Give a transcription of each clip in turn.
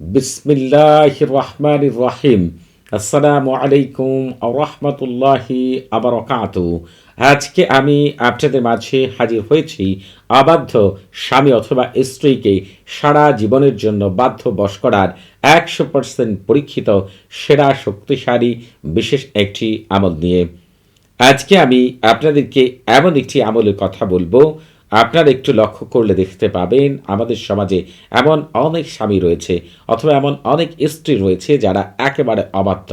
রহমান আলাইকুম আজকে আমি আপনাদের মাঝে হাজির হয়েছি আবাধ্য স্বামী অথবা স্ত্রীকে সারা জীবনের জন্য বাধ্য বশ করার একশো পার্সেন্ট পরীক্ষিত, সেরা, শক্তিশালী, বিশেষ একটি আমল নিয়ে। আজকে আমি আপনাদেরকে এমন একটি আমলের কথা বলব আপনারা একটু লক্ষ্য করলে দেখতে পাবেন, আমাদের সমাজে এমন অনেক স্বামী রয়েছে অথবা এমন অনেক স্ত্রী রয়েছে যারা একেবারে অবাধ্য।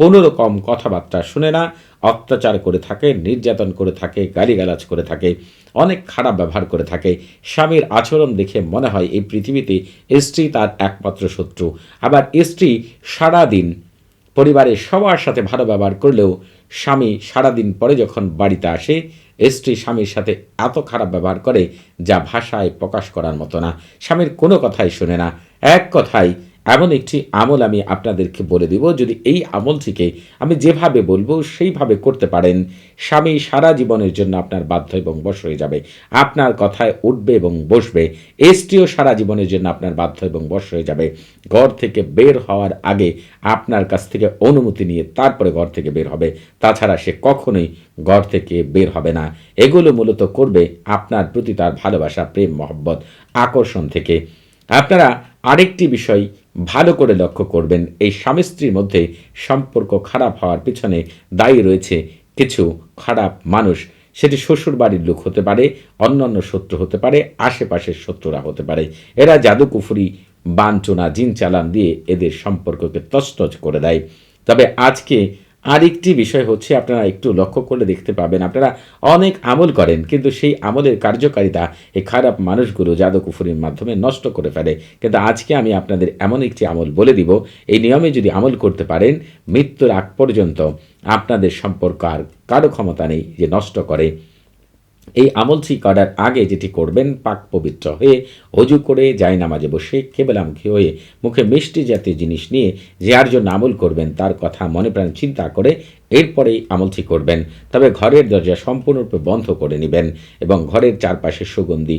কোনো রকম কথাবার্তা শুনে না, অত্যাচার করে থাকে, নির্যাতন করে থাকে, গালিগালাজ করে থাকে, অনেক খারাপ ব্যবহার করে থাকে। স্বামীর আচরণ দেখে মনে হয় এই পৃথিবীতে স্ত্রী তার একমাত্র শত্রু। আবার স্ত্রী সারাদিন পরিবারের সবার সাথে ভালো ব্যবহার করলেও স্বামী সারাদিন পরে যখন বাড়িতে আসে, স্ত্রী স্বামীর সাথে এত খারাপ ব্যবহার করে যা ভাষায় প্রকাশ করার মতো না। স্বামীর কোনো কথাই শোনে না। এক কথায় এমন একটি আমল আমি আপনাদেরকে বলে দিব, যদি এই আমলটিকে আমি যেভাবে বলব সেইভাবে করতে পারেন, স্বামী সারা জীবনের জন্য আপনার বাধ্য এবং বশ হয়ে যাবে, আপনার কথায় উঠবে এবং বসবে এসটিও সারা জীবনের জন্য আপনার বাধ্য এবং বশ হয়ে যাবে, ঘর থেকে বের হওয়ার আগে আপনার কাছ থেকে অনুমতি নিয়ে তারপরে ঘর থেকে বের হবে, তাছাড়া সে কখনোই ঘর থেকে বের হবে না। এগুলো মূলত করবে আপনার প্রতি তার ভালোবাসা, প্রেম, মহব্বত, আকর্ষণ থেকে। আপনারা আরেকটি বিষয় ভালো করে লক্ষ্য করবেন, এই স্বামী স্ত্রীর মধ্যে সম্পর্ক খারাপ হওয়ার পিছনে দায়ী রয়েছে কিছু খারাপ মানুষ। সেটি শ্বশুর বাড়ির লোক হতে পারে, অন্যান্য শত্রু হতে পারে, আশেপাশের শত্রুরা হতে পারে। এরা জাদুকুফুরি বাঞ্চনা জিন চালান দিয়ে এদের সম্পর্ককে তছনছ করে দেয়। তবে আজকে আরেকটি বিষয় হচ্ছে আপনারা একটু লক্ষ্য করলে দেখতে পাবেন, আপনারা অনেক আমল করেন, কিন্তু সেই আমলের কার্যকারিতা এই খারাপ মানুষগুলো জাদুকুফুরির মাধ্যমে নষ্ট করে ফেলে। কিন্তু আজকে আমি আপনাদের এমন একটি আমল বলে দিব, এই নিয়মে যদি আমল করতে পারেন, মৃত্যুর আগ পর্যন্ত আপনাদের সম্পর্ক আর কারও ক্ষমতা নেই যে নষ্ট করে। এই আমলটি করার আগে যেটি করবেন, পাক পবিত্র হয়ে অজু করে যায় নামাজে বসে কেবলামুখী হয়ে মুখে মিষ্টি জাতীয় জিনিস নিয়ে যার জন্য আমল করবেন তার কথা মনে প্রাণ চিন্তা করে এরপরেই আমলটি করবেন। তবে ঘরের দরজা সম্পূর্ণরূপে বন্ধ করে নেবেন এবং ঘরের চারপাশে সুগন্ধি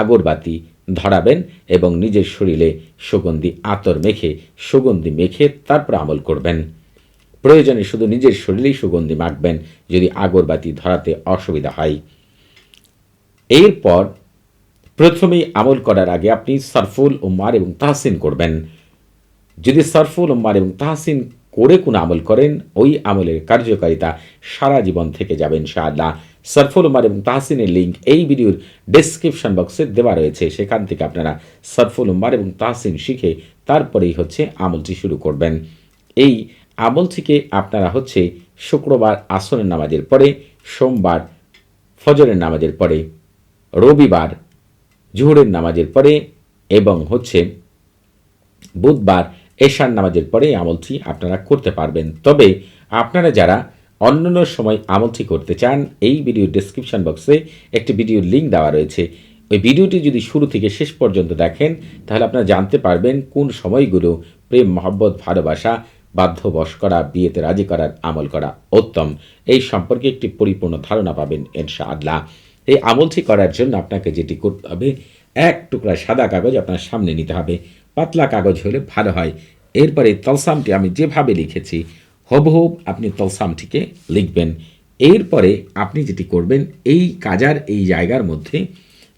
আগরবাতি ধরাবেন এবং নিজের শরীরে সুগন্ধি আতর মেখে সুগন্ধি মেখে তারপর আমল করবেন। প্রয়োজনে শুধু নিজের শরীরেই সুগন্ধি মাখবেন যদি আগরবাতি ধরাতে অসুবিধা হয়। এরপর প্রথমেই আমল করার আগে আপনি সরফুল উম্মার এবং তাহসিন করবেন। যদি সরফুল উম্মার এবং তাহসিন করে কোনো আমল করেন, ওই আমলের কার্যকারিতা সারা জীবন থেকে যাবেন ইনশাআল্লাহ। সরফুল উমার এবং তাহসিনের লিঙ্ক এই ভিডিওর ডেসক্রিপশন বক্সে দেওয়া রয়েছে। সেখান থেকে আপনারা সরফুল উম্মার এবং তাহসিন শিখে তারপরেই হচ্ছে আমলটি শুরু করবেন। এই আমল থেকে আপনারা হচ্ছে শুক্রবার আসরের নামাজের পরে, সোমবার ফজরের নামাজের পরে রবিবার জুহরের নামাজের পরে এবং হচ্ছে বুধবার এশার নামাজের পরে আমলটি আপনারা করতে পারবেন। তবে আপনারা যারা অন্যান্য সময় আমলটি করতে চান, এই ভিডিও ডিসক্রিপশন বক্সে একটি ভিডিওর লিঙ্ক দেওয়া রয়েছে। ওই ভিডিওটি যদি শুরু থেকে শেষ পর্যন্ত দেখেন, তাহলে আপনারা জানতে পারবেন কোন সময়গুলো প্রেম, মহব্বত, ভালোবাসা বাধ্য বশ করা, বিয়েতে রাজি করার আমল করা উত্তম। এই সম্পর্কে একটি পরিপূর্ণ ধারণা পাবেন এনশা ইনশাআল্লাহ। এই আমলটি করার জন্য আপনাকে যেটি করতে হবে, এক টুকরা সাদা কাগজ আপনার সামনে নিতে হবে। পাতলা কাগজ হলে ভালো হয়। এরপরে তলসামটি আমি যেভাবে লিখেছি হবহুব আপনি তলসামটিকে লিখবেন। এরপরে আপনি যেটি করবেন, এই কাজার এই জায়গার মধ্যে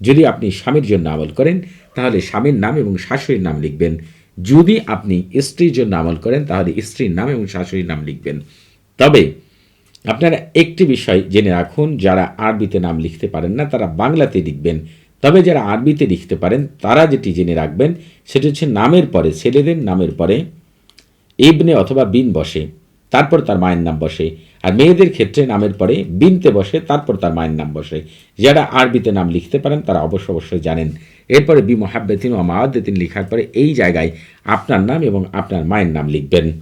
যদি আপনি স্বামীর জন্য আমল করেন, তাহলে স্বামীর নাম এবং শাশুড়ির নাম লিখবেন। যদি আপনি স্ত্রীর জন্য আমল করেন, তাহলে স্ত্রীর নাম এবং শাশুড়ির নাম লিখবেন। তবে আপনারা একটি বিষয় জেনে রাখুন, যারা আরবিতে নাম লিখতে পারেন না, তারা বাংলাতে লিখবেন। তবে যারা আরবিতে লিখতে পারেন, তারা যেটি জেনে রাখবেন, সেটি হচ্ছে নামের পরে, ছেলেদের নামের পরে, ইবনে অথবা বিন বসে, তারপর তার মায়ের নাম বসে, আর মেয়েদের ক্ষেত্রে নামের পরে, বিনতে বসে, তারপর তার মায়ের নাম বসে। যারা আরবিতে নাম লিখতে পারেন, তারা অবশ্য অবশ্যই জানেন। এরপরে, বি মোহাব্বেতিন ও মাওয়াদ্দিন লিখার পরে, এই জায়গায় আপনার নাম এবং আপনার মায়ের নাম লিখবেন।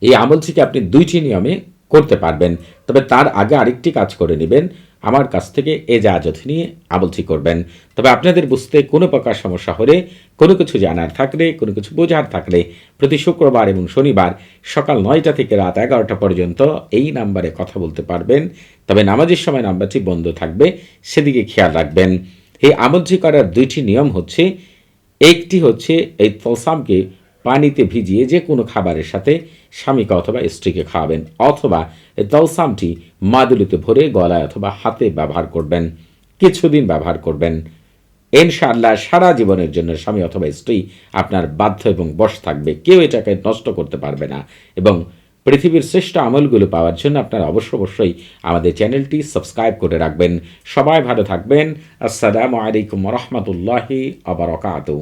এই আমল থেকে আপনি দুইটি নিয়মে করতে পারবেন। তবে তার আগে আরেকটি কাজ করে নেবেন। আমার কাছ থেকে এ এজাজত নিয়ে আবলছি করবেন। তবে আপনাদের বুঝতে কোনো প্রকার সমস্যা হলে, কোনো কিছু জানার থাকলে, কোনো কিছু বোঝার থাকলে প্রতি শুক্রবার এবং শনিবার সকাল নয়টা থেকে রাত এগারোটা পর্যন্ত এই নাম্বারে কথা বলতে পারবেন। তবে নামাজের সময় নাম্বারটি বন্ধ থাকবে, সেদিকে খেয়াল রাখবেন। এই আমলটি করার দুইটি নিয়ম হচ্ছে, একটি হচ্ছে এই তলসামকে পানিতে ভিজিয়ে যে কোনো খাবারের সাথে স্বামীকে অথবা স্ত্রীকে খাওয়াবেন অথবা এই তলসামটি মাদুলিতে ভরে গলায় অথবা হাতে ব্যবহার করবেন, কিছুদিন ব্যবহার করবেন। ইনশাআল্লাহ সারা জীবনের জন্য স্বামী অথবা স্ত্রী আপনার বাধ্য এবং বশ থাকবে, কেউ এটাকে নষ্ট করতে পারবে না এবং পৃথিবীর শ্রেষ্ঠ আমলগুলো পাওয়ার জন্য আপনারা অবশ্য অবশ্যই আমাদের চ্যানেলটি সাবস্ক্রাইব করে রাখবেন। সবাই ভালো থাকবেন। আসসালামু আলাইকুম রহমতুল্লাহি আবরকাতু